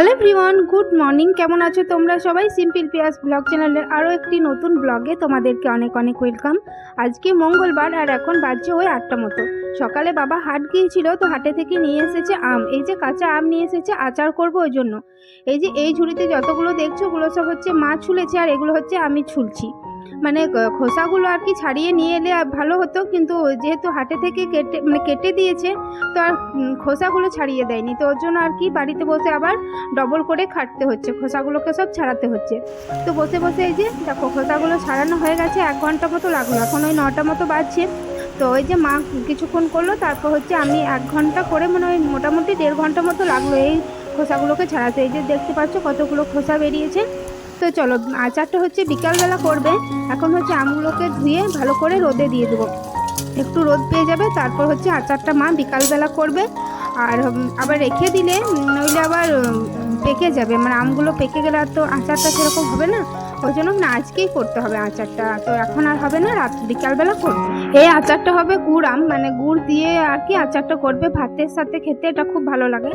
Hello everyone good morning কেমন আছো তোমরা সবাই? সিম্পল পিয়াস ব্লগ চ্যানেলের আরও একটি নতুন ব্লগে তোমাদেরকে অনেক অনেক ওয়েলকাম আজকে মঙ্গলবার আর এখন বাজছে ওই আটটা মতো। সকালে বাবা হাট গিয়েছিল, তো হাটে থেকে নিয়ে এসেছে আম। এই যে কাঁচা আম নিয়ে এসেছে, আচার করব ওই জন্য। এই যে এই ঝুড়িতে যতগুলো দেখছ, ওগুলো সব হচ্ছে মা ছুলেছে আর এগুলো হচ্ছে আমি ছুলছি। মানে খোসাগুলো আর কি ছাড়িয়ে নিয়ে এলে ভালো হতো, কিন্তু যেহেতু হাটে থেকে কেটে মানে কেটে দিয়েছে, তো আর খোসাগুলো ছাড়িয়ে দেয়নি। তো ওর জন্য আর কি বাড়িতে বসে আবার ডবল করে খাটতে হচ্ছে, খোসাগুলোকে সব ছাড়াতে হচ্ছে। তো বসে বসে এই যে, দেখো খোসাগুলো ছাড়ানো হয়ে গেছে, এক ঘণ্টা মতো লাগল। এখন ওই নটা মতো বাজছে। তো ওই যে মা কিছুক্ষণ করল, তারপর হচ্ছে আমি এক ঘণ্টা করে মানে ওই মোটামুটি দেড় ঘণ্টা মতো লাগল এই খোসাগুলোকে ছাড়াতে। এই যে দেখতে পাচ্ছ কতগুলো খোসা বেরিয়েছে। তো চলো, আচারটা হচ্ছে বিকালবেলা করবে। এখন হচ্ছে আমগুলোকে ধুয়ে ভালো করে রোদে দিয়ে দেবো। একটু রোদ পেয়ে যাবে, তারপর হচ্ছে আচারটা মা বিকালবেলা করবে। আর আবার রেখে দিলে নইলে আবার পেকে যাবে। মানে আমগুলো পেকে গেলে আর তো আচারটা সেরকম হবে না। ওই জন্য না আজকেই করতে হবে আচারটা। তো এখন আর হবে না, রাত বিকালবেলা করবে। এই আচারটা হবে গুড় আম মানে গুড় দিয়ে আর কি আচারটা করবে। ভাতের সাথে খেতে এটা খুব ভালো লাগে।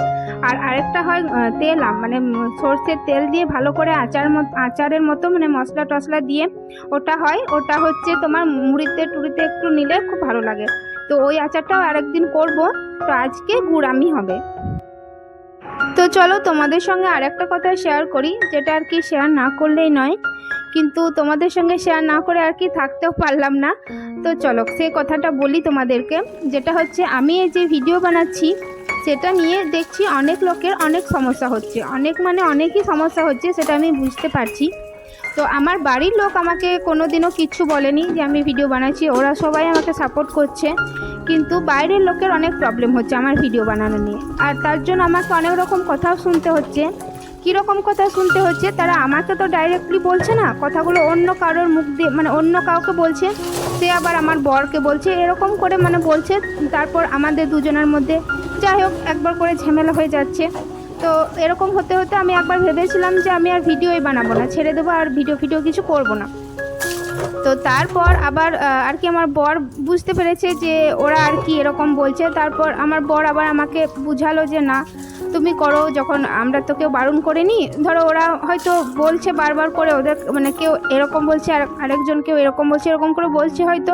আর আরেকটা হয় তেল আম মানে সর্ষের তেল দিয়ে ভালো করে আচার আচারের মতো মানে মশলা টশলা দিয়ে ওটা হয়। ওটা হচ্ছে তোমার মুড়িতে টুড়িতে একটু নিলে খুব ভালো লাগে। তো ওই আচারটাও আরেকদিন করব। তো আজকে গুড়ামি হবে। তো চলো তোমাদের সঙ্গে আরেকটা কথা শেয়ার করি, যেটা আর কি শেয়ার না করলেই নয়। কিন্তু তোমাদের সঙ্গে শেয়ার না করে আর কি থাকতেও পারলাম না। তো চলো, সেই কথাটা বলি তোমাদেরকে, যেটা হচ্ছে আমি এই যে ভিডিও বানাচ্ছি, সেটা নিয়ে দেখছি অনেক লোকের অনেক সমস্যা হচ্ছে। অনেক মানে অনেকই সমস্যা হচ্ছে, সেটা আমি বুঝতে পারছি। তো আমার বাড়ির লোক আমাকে কোনো দিনও কিচ্ছু বলেনি যে আমি ভিডিও বানাচ্ছি, ওরা সবাই আমাকে সাপোর্ট করছে। কিন্তু বাইরের লোকের অনেক প্রবলেম হচ্ছে আমার ভিডিও বানানো নিয়ে। আর তার জন্য আমাকে অনেক রকম কথাও শুনতে হচ্ছে। কীরকম কথা শুনতে হচ্ছে? তারা আমাকে তো ডাইরেক্টলি বলছে না। কথাগুলো অন্য কারোর মুখ দিয়ে মানে অন্য কাউকে বলছে, সে আবার আমার বরকে বলছে, এরকম করে মানে বলছে। তারপর আমাদের দুজনের মধ্যে যাই হোক, একবার করে ঝামেলা হয়ে যাচ্ছে। তো এরকম হতে হতে আমি একবার ভেবেছিলাম যে আমি আর ভিডিওই বানাবো না, ছেড়ে দেবো আর ভিডিও ফিডিও কিছু করব না। তো তারপর আবার আর কি আমার বর বুঝতে পেরেছে যে ওরা আর কি এরকম বলছে। তারপর আমার বর আবার আমাকে বুঝালো যে না, তুমি করো, যখন আমরা তো কেউ বারণ করিনি। ধরো ওরা হয়তো বলছে বারবার করে, ওদের মানে কেউ এরকম বলছে, আর আরেকজন কেউ এরকম বলছে, এরকম করে বলছে হয়তো।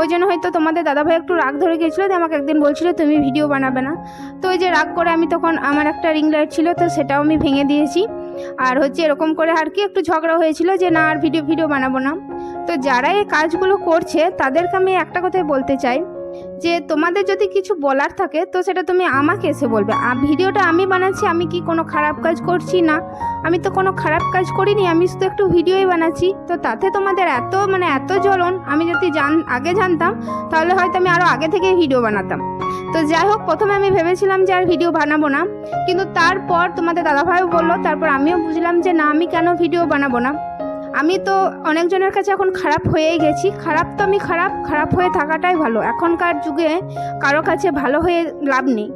ওই জন্য হয়তো তোমাদের দাদাভাই একটু রাগ ধরে গিয়েছিল যে আমাকে একদিন বলছিল, তুমি ভিডিও বানাবে না। তো ওই যে রাগ করে আমি তখন, আমার একটা রিং লাইট ছিল, তো সেটাও আমি ভেঙে দিয়েছি। আর হচ্ছে এরকম করে আর কি একটু ঝগড়া হয়েছিল যে না আর ভিডিও ভিডিও বানাবো না। তো যারা এই কাজগুলো করছে, তাদেরকে আমি একটা কথাই বলতে চাই যে তোমাদের যদি কিছু বলার থাকে, তো সেটা তুমি আমাকে এসে বলবে। ভিডিওটা আমি বানাচ্ছি, আমি কি কোনো খারাপ কাজ করছি না? আমি তো কোনো খারাপ কাজ করিনি, আমি শুধু একটু ভিডিওই বানাচ্ছি। তো তাতে তোমাদের এত মানে এত জ্বলন, আমি যদি জান, আগে জানতাম, তাহলে হয়তো আমি আরও আগে থেকেই ভিডিও বানাতাম। তো যাই হোক, প্রথমে আমি ভেবেছিলাম যে আর ভিডিও বানাবো না, কিন্তু তারপর তোমাদের দাদাভাইও বলল, তারপর আমিও বুঝলাম যে না, আমি কেন ভিডিও বানাবো না। আমি তো অনেকজনের কাছে এখন খারাপ হয়েই গেছি, খারাপ তো আমি খারাপ খারাপ হয়ে থাকাটাই ভালো। এখনকার যুগে কারও কাছে ভালো হয়ে লাভ নেই।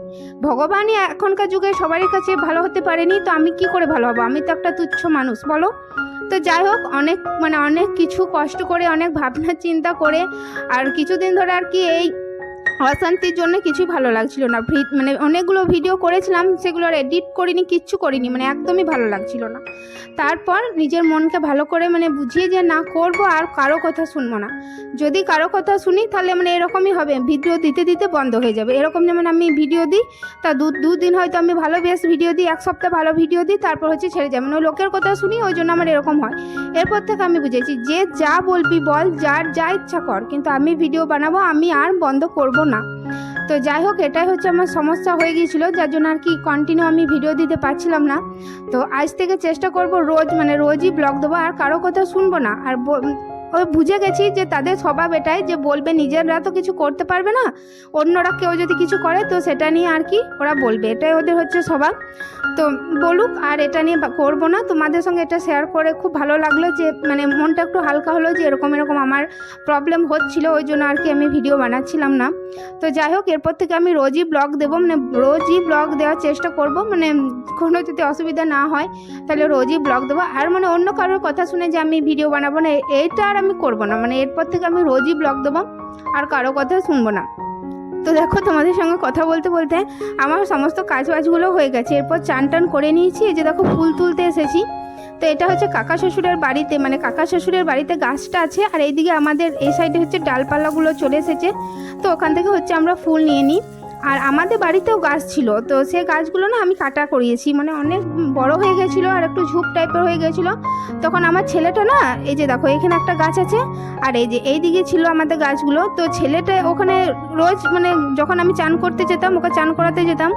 ভগবানই এখনকার যুগে সবারই কাছে ভালো হতে পারেনি, তো আমি কি করে ভালো হব? আমি তো একটা তুচ্ছ মানুষ, বলো? তো যাই হোক, অনেক মানে অনেক কিছু কষ্ট করে, অনেক ভাবনা, চিন্তা করে, আর কিছুদিন ধরে আর কি এই অশান্তির জন্য কিছুই ভালো লাগছিল না। মানে অনেকগুলো ভিডিও করেছিলাম, সেগুলো আর এডিট করিনি, কিচ্ছু করিনি মানে একদমই ভালো লাগছিল না। তারপর নিজের মনকে ভালো করে মানে বুঝিয়ে যে না, করব আর কারও কথা শুনব না। যদি কারও কথা শুনি, তাহলে মানে এরকমই হবে ভিডিও দিতে দিতে বন্ধ হয়ে যাবে। এরকম যেমন আমি ভিডিও দিই, তা দু দুদিন হয়তো আমি ভালো বেশ ভিডিও দিই, এক সপ্তাহ ভালো ভিডিও দিই, তারপর হচ্ছে ছেড়ে যাবে মানে লোকের কথা শুনি, ওই জন্য আমার এরকম হয়। এরপর থেকে আমি বুঝেছি, যে যা বলবি বল, যার যা ইচ্ছা কর, কিন্তু আমি ভিডিও বানাবো, আমি আর বন্ধ করব না। তো যাই হোক, এটাই হচ্ছে আমার সমস্যা হয়ে গিয়েছিল, যার জন্য আর কি কন্টিনিউ আমি ভিডিও দিতে পারছিলাম না। তো আজ থেকে চেষ্টা করব রোজ মানে রোজই ব্লগ দেবো, আর কারও কথা শুনব না। আর ওই বুঝে গেছি যে তাদের স্বভাব এটাই, যে বলবে নিজেরা তো কিছু করতে পারবে না, অন্যরা কেউ যদি কিছু করে, তো সেটা নিয়ে আর কি ওরা বলবে। এটাই ওদের হচ্ছে স্বভাব। তো বলুক, আর এটা নিয়ে করব না। তোমাদের সঙ্গে এটা শেয়ার করে খুব ভালো লাগল যে মানে মনটা একটু হালকা হলো যে এরকম এরকম আমার প্রবলেম হচ্ছিল, ওই জন্য আর কি আমি ভিডিও বানাচ্ছিলাম না। তো যাই হোক, এরপর থেকে আমি রোজই ব্লগ দেবো মানে রোজই ব্লগ দেওয়ার চেষ্টা করব মানে কোনো যদি অসুবিধা না হয়, তাহলে রোজই ব্লগ দেবো। আর মানে অন্য কারোর কথা শুনে যে আমি ভিডিও বানাবো না এইটা আর আমি করব না মানে এরপর থেকে আমি রোজই ব্লগ দেবো, আর কারও কথা শুনব না। তো দেখো, তোমাদের সঙ্গে কথা বলতে বলতে আমার সমস্ত কাজ বাজগুলো হয়ে গেছে, এরপর চান টান করে নিয়েছি যে দেখো, ফুল তুলতে এসেছি। তো এটা হচ্ছে কাকা শ্বশুরের বাড়িতে মানে কাকা শ্বশুরের বাড়িতে গাছটা আছে আর এইদিকে আমাদের এই সাইডে হচ্ছে ডালপালাগুলো চলে এসেছে। তো ওখান থেকে হচ্ছে আমরা ফুল নিয়ে নিই। আর আমাদের বাড়িতেও গাছ ছিল, তো সে গাছগুলো না আমি কাটা করিয়েছি। মানে অনেক বড় হয়ে গেছিল আর একটু ঝুপ টাইপের হয়ে গেছিল। তখন আমার ছেলেটা না, এই যে দেখো, এখানে একটা গাছ আছে, আর এই যে এই দিকে ছিল আমাদের গাছগুলো। তো ছেলেটা ওখানে রোজ মানে যখন আমি চান করতে যেতাম, ওকে চান করাতে যেতাম,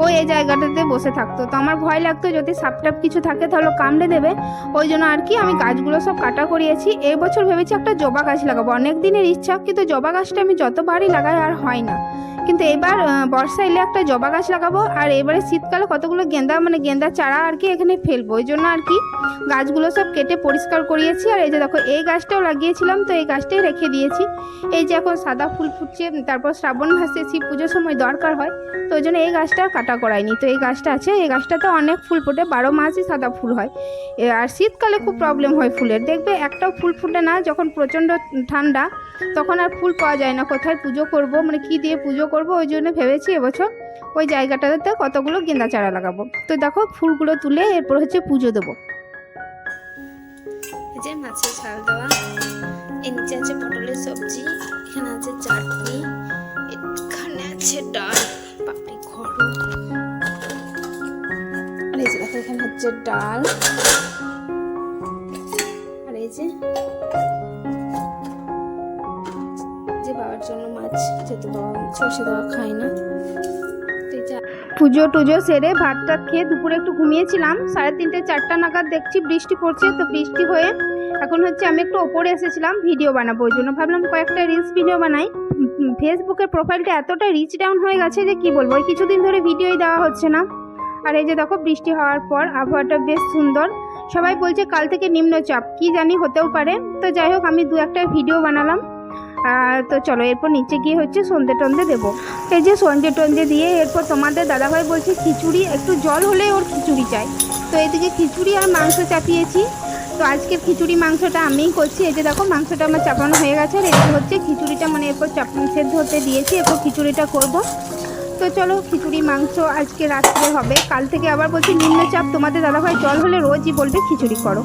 ও এই জায়গাটাতে বসে থাকতো। তো আমার ভয় লাগতো, যদি সাপ টাপ কিছু থাকে তাহলে কামড়ে দেবে। ওই জন্য আর কি আমি গাছগুলো সব কাটা করিয়েছি। এই বছর ভেবেছি একটা জবা গাছ লাগাবো। অনেক দিনের ইচ্ছা কিন্তু জবা গাছটা আমি যতবারই লাগাই আর হয় না। কিন্তু এবার বর্ষা এলে একটা জবা গাছ লাগাবো, আর এবারে শীতকালে কতগুলো গেন্দা মানে গেন্দা চারা আর কি এখানে ফেলব, ওই জন্য আর কি গাছগুলো সব কেটে পরিষ্কার করিয়েছি। আর এই যে দেখো, এই গাছটাও লাগিয়েছিলাম, তো এই গাছটাই রেখে দিয়েছি। এই যে এখন সাদা ফুল ফুটছে তারপর শ্রাবণ মাসে শিব পুজোর সময় দরকার হয়, তো ওই জন্য এই গাছটা কাটা করায়নি তো এই গাছটা আছে, এই গাছটাতে অনেক ফুল ফোটে, বারো মাসই সাদা ফুল হয়। আর শীতকালে খুব প্রবলেম হয় ফুলের। দেখবে একটাও ফুল ফুটে না, যখন প্রচণ্ড ঠান্ডা, তখন আর ফুল পাওয়া যায় না, কোথায় পুজো করব মানে কি দিয়ে পুজো করব, ওই জন্য ভেবেছি এবছর ওই জায়গাটাতে কতগুলো গেঁদা চারা লাগাবো। তো দেখো, ফুলগুলো তুলে এরপর হচ্ছে পুজো দেবো। যে মাছের ঝাল দেওয়া। এর নিচে আছে পটলের সবজি, এখানে আছে চাটনি, এখানে আছে ডাল। পাপড়ি ঘর এই যে দেখো, এখানে হচ্ছে ডাল। জন্য মাছ যেহেতু বাবা সর্ষে দেওয়া খায় না। পুজো টুজো সেরে ভাত টাত খেয়ে দুপুরে একটু ঘুমিয়েছিলাম। সাড়ে তিনটে, চারটা নাগাদ দেখছি বৃষ্টি পড়ছে, তো বৃষ্টি হয়ে এখন হচ্ছে আমি একটু ওপরে এসেছিলাম ভিডিও বানাবো। ওই জন্য ভাবলাম কয়েকটা রিলস ভিডিও বানাই। ফেসবুকের প্রোফাইলটা এতটা রিচ ডাউন হয়ে গেছে যে কি বলব, ওই কিছুদিন ধরে ভিডিওই দেওয়া হচ্ছে না। আর এই যে দেখো বৃষ্টি হওয়ার পর আবহাওয়াটা বেশ সুন্দর। সবাই বলছে কাল থেকে নিম্নচাপ, কি জানি হতেও পারে। তো যাই হোক, আমি দু একটা ভিডিও বানালাম। তো চলো, এরপর নিচে গিয়ে হচ্ছে সন্ধে টন্ধে দেবো। এই যে সন্ধে টন্ধে দিয়ে এরপর তোমাদের দাদাভাই বলছে খিচুড়ি, একটু জল হলে ওর খিচুড়ি চাই। তো এদিকে খিচুড়ি আর মাংস চাপিয়েছি। তো আজকের খিচুড়ি মাংসটা আমিই করছি। এই যে দেখো, মাংসটা আমার চাপানো হয়ে গেছে। আর এদিকে হচ্ছে খিচুড়িটা মানে এরপর চাপ সেদ্ধ হতে দিয়েছি। এরপর খিচুড়িটা করব। তো চলো, খিচুড়ি, মাংস আজকে রাত্রে হবে। কাল থেকে আবার বলছি নিম্নচাপ। তোমাদের দাদাভাই জল হলে রোজই বলবে খিচুড়ি করো।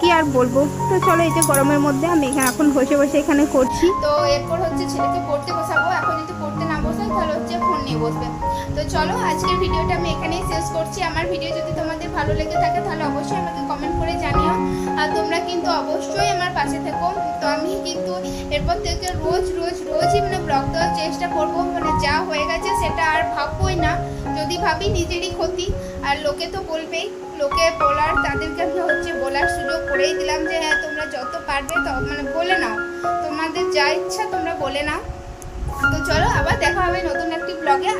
কি আর বলব? তো চলো এই যে গরমের মধ্যে আমি এখানে এখন বসে বসে এখানে করছি। তো এরপর হচ্ছে ছেলেকে পড়তে বসাবো। এখন যদি পড়তে না বসাই, তাহলে হচ্ছে ফোন নিয়ে বসবে। তো চলো, আজকের ভিডিওটা আমি এখানেই শেষ করছি। আমার ভিডিও যদি তোমাদের ভালো লেগে থাকে, তাহলে অবশ্যই আমাকে কমেন্ট করে জানিও। আর তোমরা কিন্তু অবশ্যই আমার পাশে থেকো। তো আমি কিন্তু এরপর থেকে রোজ রোজ, রোজই মানে ব্লগ দেওয়ার চেষ্টা করব। মানে যা হয়ে গেছে আর ভাববই না। যদি ভাবি নিজেরই ক্ষতি, আর লোকে তো বলবেই, লোকে বলার, তাদেরকে আমি হচ্ছে বলার সুযোগ করেই দিলাম যে হ্যাঁ তোমরা যত পারবে তো মানে বলে নাও। তোমাদের যা ইচ্ছা তোমরা বলে নাও। তো চলো, আবার দেখা হবে নতুন একটি ব্লগে